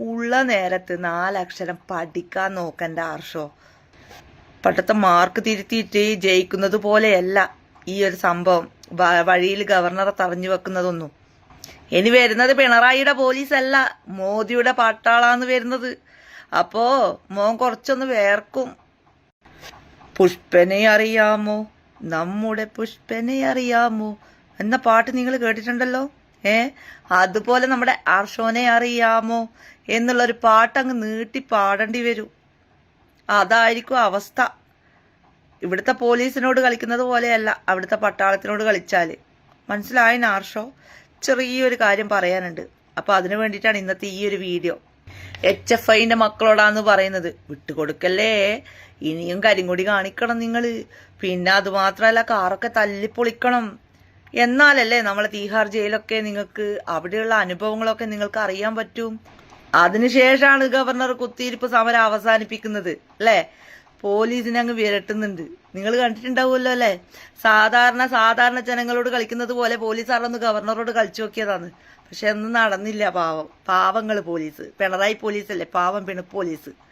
ഉള്ള നേരത്ത് നാലക്ഷരം പഠിക്കാൻ നോക്കണ്ട ആർഷോ പട്ടത്തെ മാർക്ക് തിരുത്തിയിട്ട് ജയിക്കുന്നത് പോലെയല്ല ഈ ഒരു സംഭവം. വഴിയിൽ ഗവർണറെ തറഞ്ഞു വെക്കുന്നതൊന്നും. ഇനി വരുന്നത് പിണറായിയുടെ പോലീസ് അല്ല മോദിയുടെ പട്ടാളാന്ന് വരുന്നത്. അപ്പോ മോൻ കുറച്ചൊന്ന് വേർക്കും. പുഷ്പനെ അറിയാമോ? നമ്മുടെ പുഷ്പനെ അറിയാമോ? എന്ന പാട്ട് നിങ്ങൾ കേട്ടിട്ടുണ്ടല്ലോ. ഏ? അതുപോലെ നമ്മുടെ ആർഷോനെ അറിയാമോ? എന്നുള്ളൊരു പാട്ട് അങ്ങ് നീട്ടി പാടേണ്ടി വരും. അതായിരിക്കും അവസ്ഥ. ഇവിടുത്തെ പോലീസിനോട് കളിക്കുന്നത് പോലെയല്ല അവിടുത്തെ പട്ടാളത്തിനോട് കളിച്ചാൽ മനസ്സിലായ ആർഷോ ചെറിയൊരു കാര്യം പറയാനുണ്ട്. അപ്പൊ അതിനു വേണ്ടിയിട്ടാണ് ഇന്നത്തെ ഈ ഒരു വീഡിയോ. എച്ച് എഫ് ഐന്റെ മക്കളോടാന്ന് പറയുന്നത്. വിട്ടുകൊടുക്കല്ലേ? ഇനിയും കരിങ്കൊടി കാണിക്കണം നിങ്ങൾ. പിന്നെ അതുമാത്രല്ല കാറൊക്കെ തല്ലിപ്പൊളിക്കണം. എന്നാലല്ലേ നമ്മൾ തീഹാർ ജയിലൊക്കെ നിങ്ങൾക്ക് അവിടെയുള്ള അനുഭവങ്ങളൊക്കെ നിങ്ങൾക്ക് അറിയാൻ പറ്റും. അതിനുശേഷമാണ് ഗവർണർ കുത്തിയിരിപ്പ് സമരം അവസാനിപ്പിക്കുന്നത് അല്ലേ? പോലീസിനെ അങ്ങ് വിരട്ടുന്നുണ്ട്. നിങ്ങൾ കണ്ടിട്ടുണ്ടാവുമല്ലോ അല്ലേ? സാധാരണ സാധാരണ ജനങ്ങളോട് കളിക്കുന്നത് പോലെ പോലീസാണെന്ന് ഗവർണറോട് കളിച്ചു നോക്കിയതാണ്. പക്ഷെ ഒന്നും നടന്നില്ല പാവം. പാവങ്ങൾ പോലീസ്. പിണറായി പോലീസല്ലേ? പാവം പിണ പോലീസ്.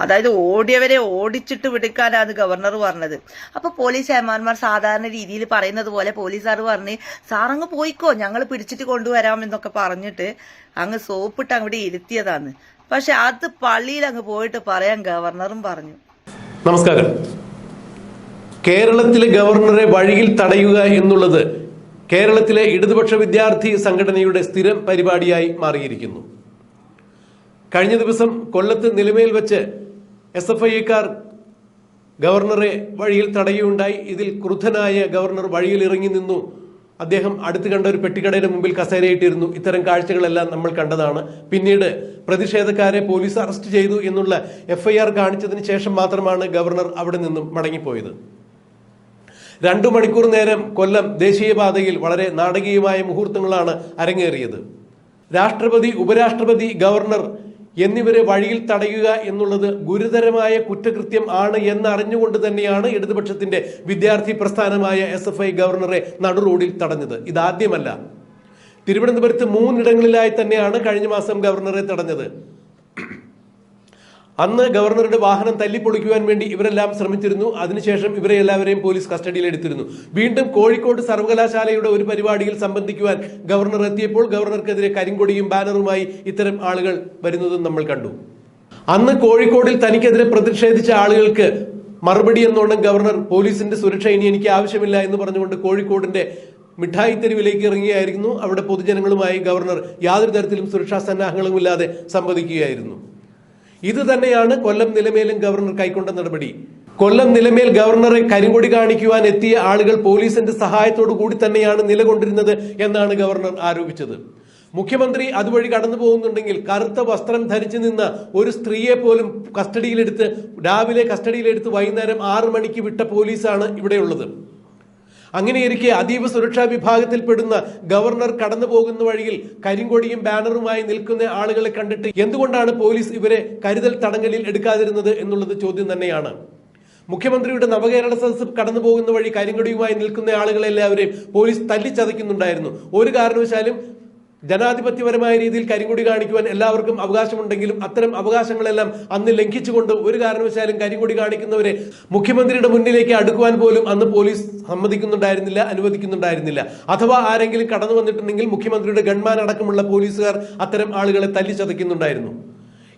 അതായത് ഓടിയവരെ ഓടിച്ചിട്ട് വിടുക്കാനാണ് ഗവർണർ പറഞ്ഞത്. അപ്പൊ പോലീസ് ഏമാന്മാർ സാധാരണ രീതിയിൽ പറയുന്നത് പോലെ പോലീസുകാർ പറഞ്ഞ് സാറങ്ങ് പോയിക്കോ ഞങ്ങൾ പിടിച്ചിട്ട് കൊണ്ടുവരാം എന്നൊക്കെ പറഞ്ഞിട്ട് അങ്ങ് സോപ്പിട്ട് അങ്ങോട്ട് ഇരുത്തിയതാണ്. പക്ഷെ അത് പള്ളിയിൽ അങ്ങ് പോയിട്ട് പറയാൻ ഗവർണറും പറഞ്ഞു. നമസ്കാരം. കേരളത്തിലെ ഗവർണറെ വഴിയിൽ തടയുക എന്നുള്ളത് കേരളത്തിലെ ഇടതുപക്ഷ വിദ്യാർത്ഥി സംഘടനയുടെ സ്ഥിരം പരിപാടിയായി മാറിയിരിക്കുന്നു. കഴിഞ്ഞ ദിവസം കൊല്ലത്ത് നിലമേൽ വെച്ച് എസ് എഫ് ഐക്കാർ ഗവർണറെ വഴിയിൽ തടയുകയുണ്ടായി. ഇതിൽ ക്രുദ്ധനായ ഗവർണർ വഴിയിൽ ഇറങ്ങി നിന്നു. അദ്ദേഹം അടുത്ത് കണ്ട ഒരു പെട്ടിക്കടയുടെ മുമ്പിൽ കസേരയിട്ടിരുന്നു. ഇത്തരം കാഴ്ചകളെല്ലാം നമ്മൾ കണ്ടതാണ്. പിന്നീട് പ്രതിഷേധക്കാരെ പോലീസ് അറസ്റ്റ് ചെയ്തു എന്നുള്ള എഫ്ഐആർ കാണിച്ചതിന് ശേഷം മാത്രമാണ് ഗവർണർ അവിടെ നിന്നും മടങ്ങിപ്പോയത്. രണ്ടു മണിക്കൂർ നേരം കൊല്ലം ദേശീയപാതയിൽ വളരെ നാടകീയമായ മുഹൂർത്തങ്ങളാണ് അരങ്ങേറിയത്. രാഷ്ട്രപതി ഉപരാഷ്ട്രപതി ഗവർണർ എന്നിവരെ വഴിയിൽ തടയുക എന്നുള്ളത് ഗുരുതരമായ കുറ്റകൃത്യം ആണ് എന്നറിഞ്ഞുകൊണ്ട് തന്നെയാണ് ഇടതുപക്ഷത്തിന്റെ വിദ്യാർത്ഥി പ്രസ്ഥാനമായ എസ് എഫ് ഐ ഗവർണറെ നടുറോഡിൽ തടഞ്ഞത്. ഇതാദ്യമല്ല. തിരുവനന്തപുരത്ത് മൂന്നിടങ്ങളിലായി തന്നെയാണ് കഴിഞ്ഞ മാസം ഗവർണറെ തടഞ്ഞത്. അന്ന് ഗവർണറുടെ വാഹനം തല്ലിപ്പൊളിക്കുവാൻ വേണ്ടി ഇവരെല്ലാം ശ്രമിച്ചിരുന്നു. അതിനുശേഷം ഇവരെ എല്ലാവരെയും പോലീസ് കസ്റ്റഡിയിൽ എടുത്തിരുന്നു. വീണ്ടും കോഴിക്കോട് സർവകലാശാലയുടെ ഒരു പരിപാടിയിൽ സംബന്ധിക്കുവാൻ ഗവർണർ എത്തിയപ്പോൾ ഗവർണർക്കെതിരെ കരിങ്കൊടിയും ബാനറുമായി ഇത്തരം ആളുകൾ വരുന്നതും നമ്മൾ കണ്ടു. അന്ന് കോഴിക്കോടിൽ തനിക്കെതിരെ പ്രതിഷേധിച്ച ആളുകൾക്ക് മറുപടി എന്നോണം ഗവർണർ പോലീസിന്റെ സുരക്ഷ ഇനി എനിക്ക് ആവശ്യമില്ല എന്ന് പറഞ്ഞുകൊണ്ട് കോഴിക്കോടിന്റെ മിഠായി തെരുവിലേക്ക് ഇറങ്ങിയായിരുന്നു. അവിടെ പൊതുജനങ്ങളുമായി ഗവർണർ യാതൊരു തരത്തിലും സുരക്ഷാ സന്നാഹങ്ങളും ഇല്ലാതെ സംവദിക്കുകയായിരുന്നു. ഇത് തന്നെയാണ് കൊല്ലം നിലമേലും ഗവർണർ കൈക്കൊണ്ട നടപടി. കൊല്ലം നിലമേൽ ഗവർണറെ കരിങ്കൊടി കാണിക്കുവാൻ എത്തിയ ആളുകൾ പോലീസിന്റെ സഹായത്തോടു കൂടി തന്നെയാണ് നിലകൊണ്ടിരുന്നത് എന്നാണ് ഗവർണർ ആരോപിച്ചത്. മുഖ്യമന്ത്രി അതുവഴി കടന്നു പോകുന്നുണ്ടെങ്കിൽ കറുത്ത വസ്ത്രം ധരിച്ചു നിന്ന ഒരു സ്ത്രീയെ പോലും കസ്റ്റഡിയിലെടുത്ത് രാവിലെ കസ്റ്റഡിയിലെടുത്ത് വൈകുന്നേരം ആറു മണിക്ക് വിട്ട പോലീസാണ് ഇവിടെയുള്ളത്. അങ്ങനെയിരിക്കെ അതീവ സുരക്ഷാ വിഭാഗത്തിൽപ്പെടുന്ന ഗവർണർ കടന്നു പോകുന്ന വഴിയിൽ കരിങ്കൊടിയും ബാനറുമായി നിൽക്കുന്ന ആളുകളെ കണ്ടിട്ട് എന്തുകൊണ്ടാണ് പോലീസ് ഇവരെ കരുതൽ തടങ്കലിൽ എടുക്കാതിരുന്നത് എന്നുള്ളത് ചോദ്യം തന്നെയാണ്. മുഖ്യമന്ത്രിയുടെ നവകേരള സദസ് കടന്നു പോകുന്ന വഴി കരിങ്കൊടിയുമായി നിൽക്കുന്ന ആളുകളെല്ലാവരെയും പോലീസ് തല്ലിച്ചതയ്ക്കുന്നുണ്ടായിരുന്നു. ഒരു കാരണവശാലും ജനാധിപത്യപരമായ രീതിയിൽ കരിങ്കൊടി കാണിക്കുവാൻ എല്ലാവർക്കും അവകാശമുണ്ടെങ്കിലും അത്തരം അവകാശങ്ങളെല്ലാം അന്ന് ലംഘിച്ചുകൊണ്ട് ഒരു കാരണവശാലും കരിങ്കൊടി കാണിക്കുന്നവരെ മുഖ്യമന്ത്രിയുടെ മുന്നിലേക്ക് അടുക്കുവാൻ പോലും അന്ന് പോലീസ് സമ്മതിക്കുന്നുണ്ടായിരുന്നില്ല അനുവദിക്കുന്നുണ്ടായിരുന്നില്ല. അഥവാ ആരെങ്കിലും കടന്നു വന്നിട്ടുണ്ടെങ്കിൽ മുഖ്യമന്ത്രിയുടെ ഗൺമാൻ അടക്കമുള്ള പോലീസുകാർ അത്തരം ആളുകളെ തല്ലിച്ചതയ്ക്കുന്നുണ്ടായിരുന്നു.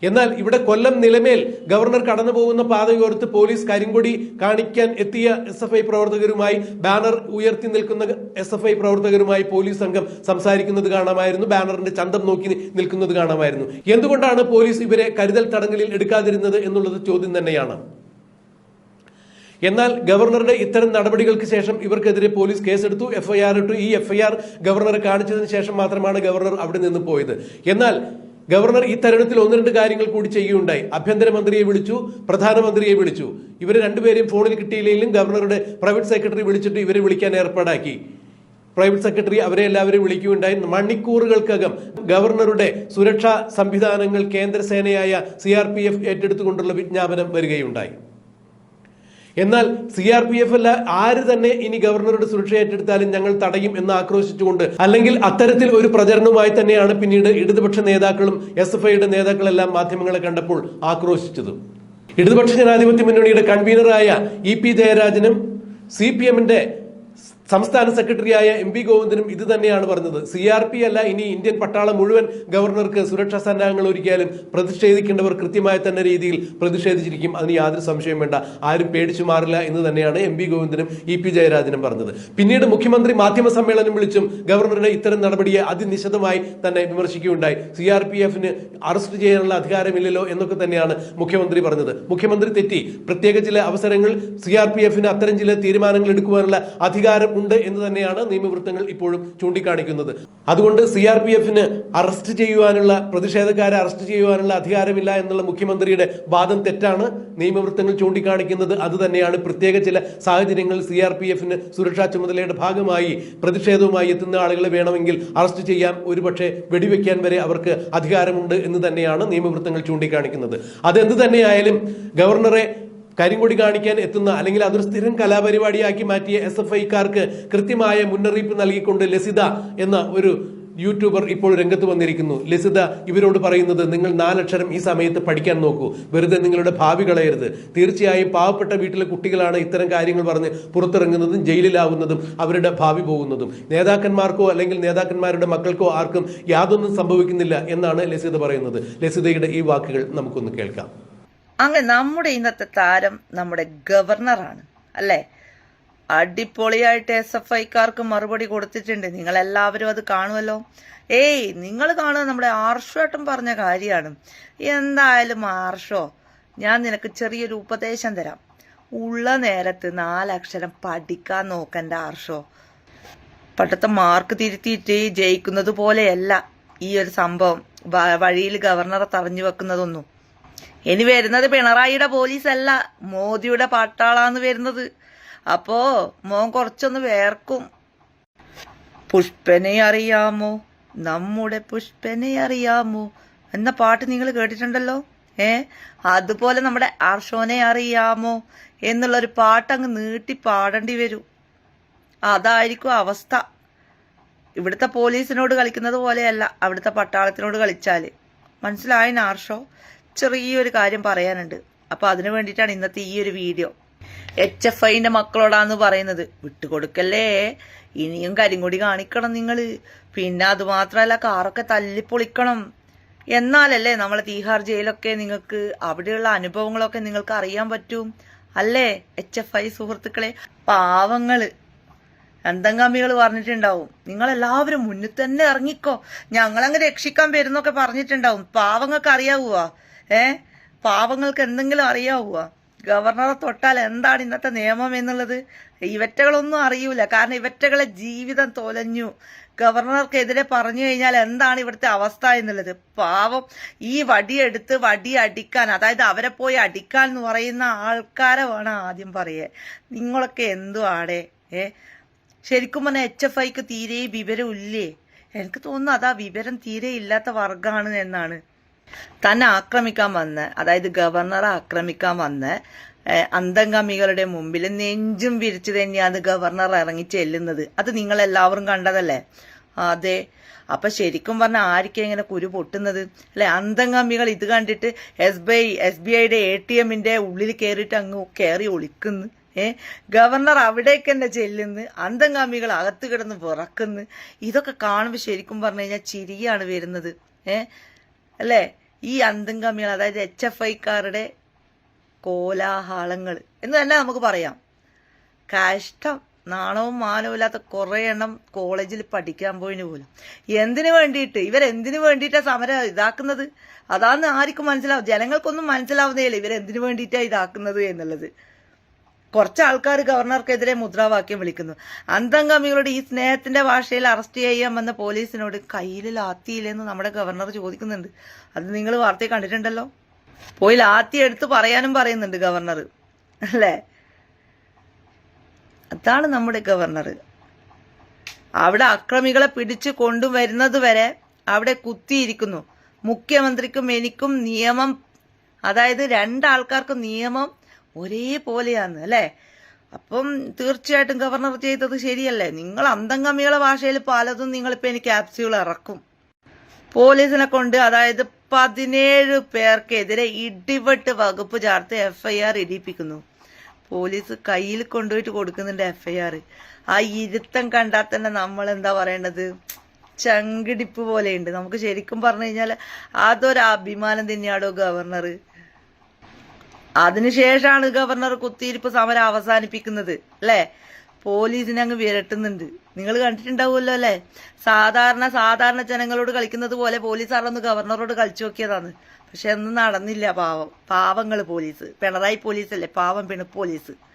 എന്നാൽ ഇവിടെ കൊല്ലം നിലമേൽ ഗവർണർ കടന്നു പോകുന്ന പാതയോർത്ത് പോലീസ് കരിങ്കൊടി കാണിക്കാൻ എത്തിയ എസ് എഫ് ഐ പ്രവർത്തകരുമായി ബാനർ ഉയർത്തി നിൽക്കുന്ന എസ് എഫ് ഐ പ്രവർത്തകരുമായി പോലീസ് സംഘം സംസാരിക്കുന്നത് കാണാമായിരുന്നു. ബാനറിന്റെ ചന്തം നോക്കി നിൽക്കുന്നത് കാണാമായിരുന്നു. എന്തുകൊണ്ടാണ് പോലീസ് ഇവരെ കരുതൽ തടങ്കലിൽ എടുക്കാതിരുന്നത് എന്നുള്ളത് ചോദ്യം തന്നെയാണ്. എന്നാൽ ഗവർണറുടെ ഇത്തരം നടപടികൾക്ക് ശേഷം ഇവർക്കെതിരെ പോലീസ് കേസെടുത്തു. എഫ്ഐആർ ഇട്ടു. ഈ എഫ്ഐആർ ഗവർണറെ കാണിച്ചതിന് ശേഷം മാത്രമാണ് ഗവർണർ അവിടെ നിന്ന് പോയത്. എന്നാൽ ഗവർണർ ഈ തരുണത്തിൽ ഒന്ന് രണ്ട് കാര്യങ്ങൾ കൂടി ചെയ്യുകയുണ്ടായി. ആഭ്യന്തരമന്ത്രിയെ വിളിച്ചു പ്രധാനമന്ത്രിയെ വിളിച്ചു. ഇവരെ രണ്ടുപേരെയും ഫോണിൽ കിട്ടിയില്ലെങ്കിലും ഗവർണറുടെ പ്രൈവറ്റ് സെക്രട്ടറി വിളിച്ചിട്ട് ഇവരെ വിളിക്കാൻ ഏർപ്പാടാക്കി. പ്രൈവറ്റ് സെക്രട്ടറി അവരെ എല്ലാവരും വിളിക്കുകയുണ്ടായി. മണിക്കൂറുകൾക്കകം ഗവർണറുടെ സുരക്ഷാ സംവിധാനങ്ങൾ കേന്ദ്രസേനയായ സി ഏറ്റെടുത്തുകൊണ്ടുള്ള വിജ്ഞാപനം വരികയുണ്ടായി. എന്നാൽ സി ആർ പി എഫ് അല്ല ആര് തന്നെ ഇനി ഗവർണറുടെ സുരക്ഷ ഏറ്റെടുത്താലും ഞങ്ങൾ തടയും എന്ന് ആക്രോശിച്ചുകൊണ്ട് അല്ലെങ്കിൽ അത്തരത്തിൽ ഒരു പ്രചരണവുമായി തന്നെയാണ് പിന്നീട് ഇടതുപക്ഷ നേതാക്കളും എസ് എഫ് ഐയുടെ നേതാക്കളെല്ലാം മാധ്യമങ്ങളെ കണ്ടപ്പോൾ ആക്രോശിച്ചത്. ഇടതുപക്ഷ ജനാധിപത്യ മുന്നണിയുടെ കൺവീനറായ ഇ പി ജയരാജനും സി പി എമ്മിന്റെ സംസ്ഥാന സെക്രട്ടറിയായ എം പി ഗോവിന്ദനും ഇത് തന്നെയാണ് പറഞ്ഞത്. സി ആർ പി അല്ല ഇനി ഇന്ത്യൻ പട്ടാളം മുഴുവൻ ഗവർണർക്ക് സുരക്ഷാ സന്നാഹങ്ങൾ ഒരുക്കിയാലും പ്രതിഷേധിക്കേണ്ടവർ കൃത്യമായ തന്നെ രീതിയിൽ പ്രതിഷേധിച്ചിരിക്കും. അതിന് യാതൊരു സംശയം വേണ്ട. ആരും പേടിച്ചു മാറില്ല എന്ന് തന്നെയാണ് എം പി ഗോവിന്ദനും ഇ പി ജയരാജനും പറഞ്ഞത്. പിന്നീട് മുഖ്യമന്ത്രി മാധ്യമ സമ്മേളനം വിളിച്ചും ഗവർണറുടെ ഇത്തരം നടപടിയെ അതിനിശിതമായി തന്നെ വിമർശിക്കുകയുണ്ടായി. സി ആർ പി എഫിന് അറസ്റ്റ് ചെയ്യാനുള്ള അധികാരമില്ലല്ലോ എന്നൊക്കെ തന്നെയാണ് മുഖ്യമന്ത്രി പറഞ്ഞത്. മുഖ്യമന്ത്രി തെറ്റി. പ്രത്യേക ചില അവസരങ്ങൾ സി ആർ പി എഫിന് അത്തരം ചില തീരുമാനങ്ങൾ എടുക്കുവാനുള്ള അധികാരം ഉണ്ട് എന്ന് തന്നെയാണ് നിയമവൃത്തങ്ങൾ ഇപ്പോഴും ചൂണ്ടിക്കാണിക്കുന്നത്. അതുകൊണ്ട് സി ആർ പി എഫിന് അറസ്റ്റ് ചെയ്യുവാനുള്ള പ്രതിഷേധക്കാരെ അറസ്റ്റ് ചെയ്യുവാനുള്ള അധികാരമില്ല എന്നുള്ള മുഖ്യമന്ത്രിയുടെ വാദം തെറ്റാണ്. നിയമവൃത്തങ്ങൾ ചൂണ്ടിക്കാണിക്കുന്നത് അത് തന്നെയാണ്. പ്രത്യേക ചില സാഹചര്യങ്ങളിൽ സി ആർ പി എഫിന് സുരക്ഷാ ചുമതലയുടെ ഭാഗമായി പ്രതിഷേധവുമായി എത്തുന്ന ആളുകളെ വേണമെങ്കിൽ അറസ്റ്റ് ചെയ്യാം. ഒരുപക്ഷെ വെടിവെക്കാൻ വരെ അവർക്ക് അധികാരമുണ്ട് എന്ന് തന്നെയാണ് നിയമവൃത്തങ്ങൾ ചൂണ്ടിക്കാണിക്കുന്നത്. അതെന്ത് തന്നെയായാലും ഗവർണറെ കരിങ്കൊടി കാണിക്കാൻ എത്തുന്ന അല്ലെങ്കിൽ അതൊരു സ്ഥിരം കലാപരിപാടിയാക്കി മാറ്റിയ എസ് എഫ് ഐക്കാർക്ക് കൃത്യമായ മുന്നറിയിപ്പ് നൽകിക്കൊണ്ട് ലസിത എന്ന ഒരു യൂട്യൂബർ ഇപ്പോൾ രംഗത്ത് വന്നിരിക്കുന്നു. ലസിത ഇവരോട് പറയുന്നത് നിങ്ങൾ നാലക്ഷരം ഈ സമയത്ത് പഠിക്കാൻ നോക്കൂ. വെറുതെ നിങ്ങളുടെ ഭാവി കളയരുത്. തീർച്ചയായും പാവപ്പെട്ട വീട്ടിലെ കുട്ടികളാണ് ഇത്തരം കാര്യങ്ങൾ പറഞ്ഞ് പുറത്തിറങ്ങുന്നതും ജയിലിലാവുന്നതും അവരുടെ ഭാവി പോകുന്നതും. നേതാക്കന്മാർക്കോ അല്ലെങ്കിൽ നേതാക്കന്മാരുടെ മക്കൾക്കോ ആർക്കും യാതൊന്നും സംഭവിക്കുന്നില്ല എന്നാണ് ലസിത പറയുന്നത്. ലസിതയുടെ ഈ വാക്കുകൾ നമുക്കൊന്ന് കേൾക്കാം. അങ്ങനെ നമ്മുടെ ഇന്നത്തെ താരം നമ്മുടെ ഗവർണറാണ് അല്ലേ? അടിപൊളിയായിട്ട് എസ് എഫ് ഐക്കാർക്ക് മറുപടി കൊടുത്തിട്ടുണ്ട്. നിങ്ങൾ എല്ലാവരും അത് കാണുമല്ലോ. ഏയ് നിങ്ങൾ കാണുക നമ്മുടെ ആർഷോട്ടം പറഞ്ഞ കാര്യമാണ്. എന്തായാലും ആർഷോ ഞാൻ നിനക്ക് ചെറിയൊരു ഉപദേശം തരാം. ഉള്ള നേരത്ത് നാലക്ഷരം പഠിക്കാൻ നോക്കണ്ട ആർഷോ. പട്ടത്തെ മാർക്ക് തിരുത്തിയിട്ട് ജയിക്കുന്നത് പോലെയല്ല ഈ ഒരു സംഭവം. വഴിയിൽ ഗവർണറെ തറഞ്ഞു വെക്കുന്നതൊന്നും. ഇനി വരുന്നത് പിണറായിയുടെ പോലീസ് അല്ല മോദിയുടെ പട്ടാളാന്ന് വരുന്നത്. അപ്പോ മോൻ കുറച്ചൊന്ന് വേർക്കും. പുഷ്പനെ അറിയാമോ? നമ്മുടെ പുഷ്പനെ അറിയാമോ? എന്ന പാട്ട് നിങ്ങൾ കേട്ടിട്ടുണ്ടല്ലോ? ഏ? അതുപോലെ നമ്മുടെ അർഷോനെ അറിയാമോ? എന്നുള്ളൊരു പാട്ട് അങ്ങ് നീട്ടി പാടേണ്ടി വരും. അതായിരിക്കും അവസ്ഥ. ഇവിടുത്തെ പോലീസിനോട് കളിക്കുന്നത് പോലെയല്ല അവിടുത്തെ പട്ടാളത്തിനോട് കളിച്ചാൽ. മനസ്സിലായ നാർഷോ ചെറിയൊരു കാര്യം പറയാനുണ്ട്. അപ്പൊ അതിനു വേണ്ടിയിട്ടാണ് ഇന്നത്തെ ഈ ഒരു വീഡിയോ. എച്ച് എഫ് ഐന്റെ മക്കളോടാന്ന് പറയുന്നത്. വിട്ടുകൊടുക്കല്ലേ? ഇനിയും കരിങ്കൊടി കാണിക്കണം നിങ്ങൾ പിന്നെ അത് മാത്രമല്ല കാറൊക്കെ തല്ലിപ്പൊളിക്കണം. എന്നാലല്ലേ നമ്മളെ തീഹാർ ജയിലൊക്കെ നിങ്ങൾക്ക് അവിടെയുള്ള അനുഭവങ്ങളൊക്കെ നിങ്ങൾക്ക് അറിയാൻ പറ്റും. അല്ലേ എച്ച് എഫ് ഐ സുഹൃത്തുക്കളെ? പാവങ്ങൾ. അന്തംഗാമികൾ പറഞ്ഞിട്ടുണ്ടാവും. നിങ്ങൾ എല്ലാവരും മുന്നിൽ തന്നെ ഇറങ്ങിക്കോ. ഞങ്ങളങ്ങ് രക്ഷിക്കാൻ വരുന്നൊക്കെ പറഞ്ഞിട്ടുണ്ടാവും. പാവങ്ങൾക്ക് അറിയാവുക ഏ? പാവങ്ങൾക്ക് എന്തെങ്കിലും അറിയാവുക ഗവർണറെ തൊട്ടാൽ എന്താണ് ഇന്നത്തെ നിയമം എന്നുള്ളത്? ഇവറ്റകളൊന്നും അറിയൂല. കാരണം ഇവറ്റകളെ ജീവിതം തൊലഞ്ഞു. ഗവർണർക്കെതിരെ പറഞ്ഞു കഴിഞ്ഞാൽ എന്താണ് ഇവിടുത്തെ അവസ്ഥ എന്നുള്ളത്? പാവം ഈ വടിയെടുത്ത് വടി അടിക്കാൻ അതായത് അവരെ പോയി അടിക്കാൻ എന്ന് പറയുന്ന ആൾക്കാരെ വേണം ആദ്യം പറയേ നിങ്ങളൊക്കെ എന്തു ആടെ? ഏ? ശരിക്കും പറഞ്ഞാൽ എച്ച് എഫ് ഐക്ക് തീരെ വിവരം ഇല്ലേ എനിക്ക് തോന്നുന്നു അതാ വിവരം തീരെ ഇല്ലാത്ത വർഗമാണ് എന്നാണ് തന്നെ ആക്രമിക്കാൻ വന്ന് അതായത് ഗവർണറെ ആക്രമിക്കാൻ വന്ന് ഏഹ്, അന്തംഗമികളുടെ മുമ്പിൽ നെഞ്ചും വിരിച്ചു തന്നെയാണ് ഗവർണർ ഇറങ്ങി ചെല്ലുന്നത്. അത് നിങ്ങൾ എല്ലാവരും കണ്ടതല്ലേ? അതെ. അപ്പൊ ശരിക്കും പറഞ്ഞാൽ ആരിക്കും ഇങ്ങനെ കുരു പൊട്ടുന്നത്? അല്ലെ? അന്തംഗമികൾ ഇത് കണ്ടിട്ട് S B I S B ഐയുടെ എ ടി എമ്മിന്റെ ഉള്ളിൽ കയറിയിട്ട് അങ്ങ് കയറി ഒളിക്കുന്നു. ഏ? ഗവർണർ അവിടേക്ക് തന്നെ ചെല്ലുന്നു. അന്തംഗാമികൾ അകത്ത് കിടന്ന് വിറക്കുന്നു. ഇതൊക്കെ കാണുമ്പോൾ ശരിക്കും പറഞ്ഞു കഴിഞ്ഞാൽ ചിരിയാണ് വരുന്നത്. ഏ? അല്ലേ? ഈ അന്തം കമ്മികൾ അതായത് എച്ച് എഫ് ഐക്കാരുടെ കോലാഹലങ്ങൾ. എന്ന് തന്നെ നമുക്ക് പറയാം. കഷ്ടം നാണവും മാനവും ഇല്ലാത്ത കുറേ എണ്ണം കോളേജിൽ പഠിക്കാൻ പോയിന് പോലും. എന്തിനു വേണ്ടിയിട്ട്? ഇവരെന്തിനു വേണ്ടിയിട്ടാ സമരം ഇതാക്കുന്നത്? അതാന്ന് ആർക്കും മനസ്സിലാവും ജനങ്ങൾക്കൊന്നും മനസ്സിലാവുന്നേയില്ല ഇവരെന്തിനു വേണ്ടിയിട്ടാ ഇതാക്കുന്നത് എന്നുള്ളത്. കുറച്ച് ആൾക്കാർ ഗവർണർക്കെതിരെ മുദ്രാവാക്യം വിളിക്കുന്നു. അന്തംഗമികളുടെ ഈ സ്നേഹത്തിന്റെ ഭാഷയിൽ അറസ്റ്റ് ചെയ്യാൻ വന്ന പോലീസിനോട് കയ്യിൽ ലാത്തിയില്ലെന്ന് നമ്മുടെ ഗവർണർ ചോദിക്കുന്നുണ്ട്. അത് നിങ്ങൾ വാർത്തയിൽ കണ്ടിട്ടുണ്ടല്ലോ. പോയി ലാത്തി എടുത്ത് പറയാനും പറയുന്നുണ്ട് ഗവർണർ. അല്ലേ? അതാണ് നമ്മുടെ ഗവർണർ. അവിടെ അക്രമികളെ പിടിച്ചു കൊണ്ടുവരുന്നത് വരെ അവിടെ കുത്തിയിരിക്കുന്നു. മുഖ്യമന്ത്രിക്കും എനിക്കും നിയമം അതായത് രണ്ടാൾക്കാർക്കും നിയമം ഒരേപോലെയാന്ന് അല്ലേ? അപ്പം തീർച്ചയായിട്ടും ഗവർണർ ചെയ്തത് ശരിയല്ലേ? നിങ്ങൾ അന്തംഗമികളെ ഭാഷയിൽ പലതും നിങ്ങളിപ്പോൾ എനിക്ക് ക്യാപ്സ്യൂൾ ഇറക്കും. പോലീസിനെ കൊണ്ട് അതായത് പതിനേഴ് പേർക്കെതിരെ ഇടിവെട്ട് വകുപ്പ് ചേർത്ത് എഫ്ഐആർ ഇടിപ്പിക്കുന്നു. പോലീസ് കയ്യിൽ കൊണ്ടുപോയിട്ട് കൊടുക്കുന്നുണ്ട് എഫ്ഐആർ. ആ ഇരുത്തം കണ്ടാൽ തന്നെ നമ്മൾ എന്താ പറയേണ്ടത്? ചങ്കിടിപ്പ് പോലെയുണ്ട്. നമുക്ക് ശരിക്കും പറഞ്ഞു കഴിഞ്ഞാൽ അതൊരു അഭിമാനം തന്നെയാണോ ഗവർണർ അതിനുശേഷമാണ് ഗവർണർ കുത്തിയിരിപ്പ് സമരം അവസാനിപ്പിക്കുന്നത് അല്ലേ? പോലീസിനെ അങ്ങ് വിരട്ടുന്നുണ്ട്. നിങ്ങൾ കണ്ടിട്ടുണ്ടാവുമല്ലോ അല്ലേ? സാധാരണ സാധാരണ ജനങ്ങളോട് കളിക്കുന്നത് പോലെ പോലീസുകാരൊന്ന് ഗവർണറോട് കളിച്ചു നോക്കിയതാണ്. പക്ഷെ ഒന്നും നടന്നില്ല പാവം. പാവങ്ങൾ പോലീസ്. പിണറായി പോലീസല്ലേ? പാവം പിണ പോലീസ്.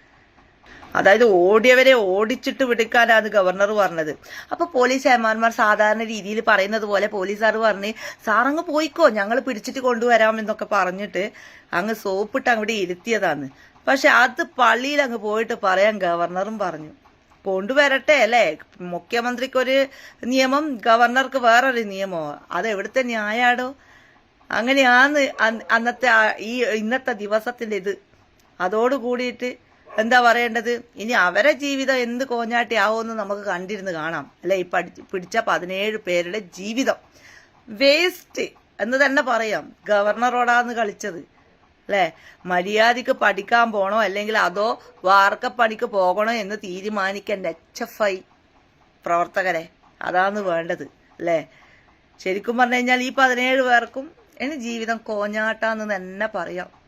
അതായത് ഓടിയവരെ ഓടിച്ചിട്ട് വിടുക്കാനാണ് ഗവർണർ പറഞ്ഞത്. അപ്പൊ പോലീസ് ഏമാന്മാർ സാധാരണ രീതിയിൽ പറയുന്നത് പോലെ പോലീസുകാർ പറഞ്ഞ് സാറങ്ങ് പോയിക്കോ ഞങ്ങൾ പിടിച്ചിട്ട് കൊണ്ടുവരാം എന്നൊക്കെ പറഞ്ഞിട്ട് അങ്ങ് സോപ്പിട്ട് അങ്ങോട്ട് ഇരുത്തിയതാണ്. പക്ഷെ അത് പള്ളിയിൽ അങ്ങ് പോയിട്ട് പറയാൻ ഗവർണറും പറഞ്ഞു. കൊണ്ടുവരട്ടെ അല്ലേ? മുഖ്യമന്ത്രിക്കൊരു നിയമം ഗവർണർക്ക് വേറൊരു നിയമമോ അത് എവിടുത്തെ ന്യായാടോ? അങ്ങനെയാന്ന് അന്നത്തെ ഈ ഇന്നത്തെ ദിവസത്തിന്റെ ഇത്. അതോട് കൂടിയിട്ട് എന്താ പറയേണ്ടത്? ഇനി അവരെ ജീവിതം എന്ത് കോഞ്ഞാട്ടി ആവുമെന്ന് നമുക്ക് കണ്ടിരുന്ന് കാണാം. അല്ലെ? ഈ പിടിച്ച പതിനേഴ് പേരുടെ ജീവിതം. വേസ്റ്റ് എന്ന് തന്നെ പറയാം. ഗവർണറോടാന്ന് കളിച്ചത്. അല്ലെ? മര്യാദയ്ക്ക് പഠിക്കാൻ പോണോ അല്ലെങ്കിൽ അതോ വാർക്കപ്പണിക്ക് പോകണോ എന്ന് തീരുമാനിക്കേണ്ട എച്ച് എഫ് ഐ പ്രവർത്തകരെ. അതാണ് വേണ്ടത്. അല്ലേ? ശരിക്കും പറഞ്ഞു കഴിഞ്ഞാൽ ഈ പതിനേഴ് പേർക്കും ഇനി ജീവിതം കോഞ്ഞാട്ടാന്ന് തന്നെ പറയാം.